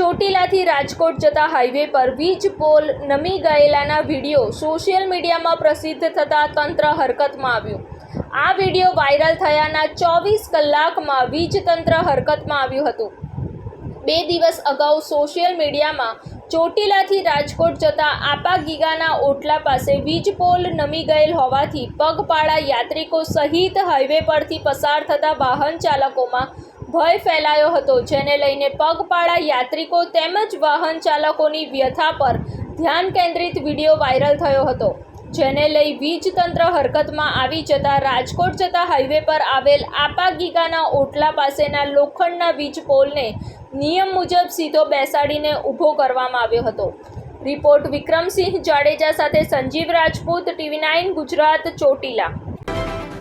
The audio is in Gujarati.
ચોટીલાથી રાજકોટ જતા હાઈવે પર વીજ પોલ નમી ગયેલાના વીડિયો સોશિયલ મીડિયામાં પ્રસિદ્ધ થતાં તંત્ર હરકતમાં આવ્યું. આ વીડિયો વાયરલ થયાના ચોવીસ કલાકમાં વીજ તંત્ર હરકતમાં આવ્યું હતું. બે દિવસ અગાઉ સોશિયલ મીડિયામાં ચોટીલાથી રાજકોટ જતા આપા ગીગાના ઓટલા પાસે વીજ પોલ નમી ગયેલ હોવાથી પગપાળા યાત્રિકો સહિત હાઈવે પરથી પસાર થતા વાહન ચાલકોમાં ભય ફેલાયો હતો, જેને લઈને પગપાળા યાત્રિકો તેમજ વાહન ચાલકોની વ્યથા પર ધ્યાન કેન્દ્રિત વીડિયો વાયરલ થયો હતો. જેને લઈ વીજ તંત્ર હરકતમાં આવી જતા રાજકોટ જતા હાઈવે પર આવેલ આપા ગીગાના ઓટલા પાસેના લોખંડના વીજ પોલને નિયમ મુજબ સીધો બેસાડીને ઊભો કરવામાં આવ્યો હતો. રિપોર્ટ વિક્રમસિંહ જાડેજા સાથે સંજીવ રાજપૂત, ટીવી નાઇન ગુજરાત, ચોટીલા.